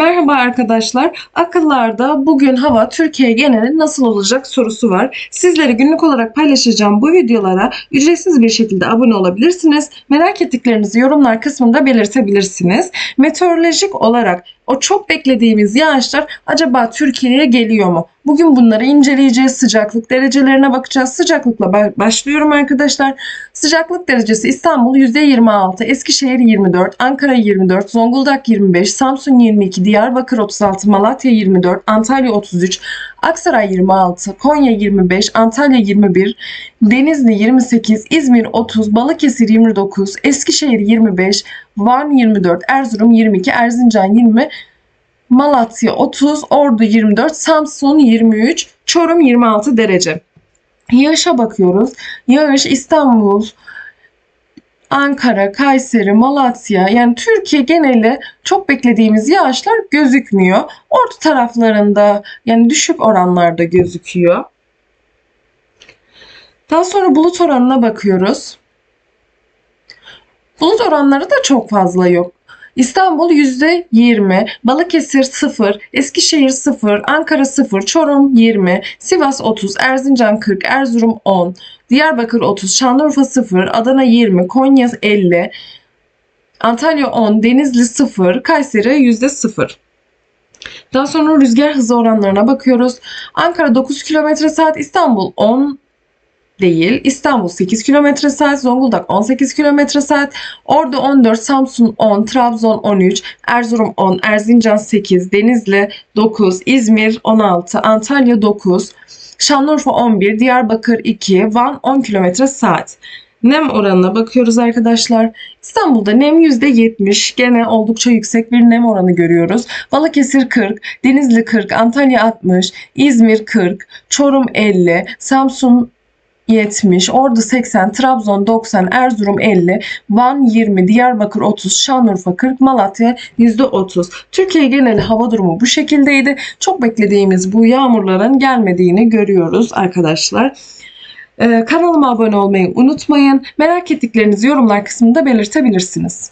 Merhaba arkadaşlar. Akıllarda bugün hava Türkiye geneli nasıl olacak sorusu var. Sizlere günlük olarak paylaşacağım bu videolara ücretsiz bir şekilde abone olabilirsiniz. Merak ettiklerinizi yorumlar kısmında belirtebilirsiniz. Meteorolojik olarak o çok beklediğimiz yağışlar acaba Türkiye'ye geliyor mu? Bugün bunları inceleyeceğiz. Sıcaklık derecelerine bakacağız. Sıcaklıkla ba- başlıyorum arkadaşlar. Sıcaklık derecesi İstanbul %26, Eskişehir 24, Ankara 24, Zonguldak 25, Samsun 22, Diyarbakır 36, Malatya 24, Antalya 33, Aksaray 26, Konya 25, Antalya 21, Denizli 28, İzmir 30, Balıkesir 29, Eskişehir 25, Van 24, Erzurum 22, Erzincan 20, Malatya 30, Ordu 24, Samsun 23, Çorum 26 derece. Yağışa bakıyoruz. Yağış İstanbul, Ankara, Kayseri, Malatya yani Türkiye geneli çok beklediğimiz yağışlar gözükmüyor. Orta taraflarında yani düşük oranlarda gözüküyor. Daha sonra bulut oranına bakıyoruz. Bulut oranları da çok fazla yok. İstanbul %20, Balıkesir 0, Eskişehir 0, Ankara 0, Çorum 20, Sivas 30, Erzincan 40, Erzurum 10, Diyarbakır 30, Şanlıurfa 0, Adana 20, Konya 50, Antalya 10, Denizli 0, Kayseri %0. Daha sonra rüzgar hızı oranlarına bakıyoruz. Ankara 9 km saat, İstanbul 10 değil. İstanbul 8 km saat, Zonguldak 18 km saat, Ordu 14, Samsun 10, Trabzon 13, Erzurum 10, Erzincan 8, Denizli 9, İzmir 16, Antalya 9, Şanlıurfa 11, Diyarbakır 2, Van 10 km saat. Nem oranına bakıyoruz arkadaşlar. İstanbul'da nem %70. Gene oldukça yüksek bir nem oranı görüyoruz. Balıkesir 40, Denizli 40, Antalya 60, İzmir 40, Çorum 50, Samsun 70, Ordu 80, Trabzon 90, Erzurum 50, Van 20, Diyarbakır 30, Şanlıurfa 40, Malatya %30. Türkiye geneli hava durumu bu şekildeydi. Çok beklediğimiz bu yağmurların gelmediğini görüyoruz arkadaşlar. Ee, kanalıma abone olmayı unutmayın. Merak ettiklerinizi yorumlar kısmında belirtebilirsiniz.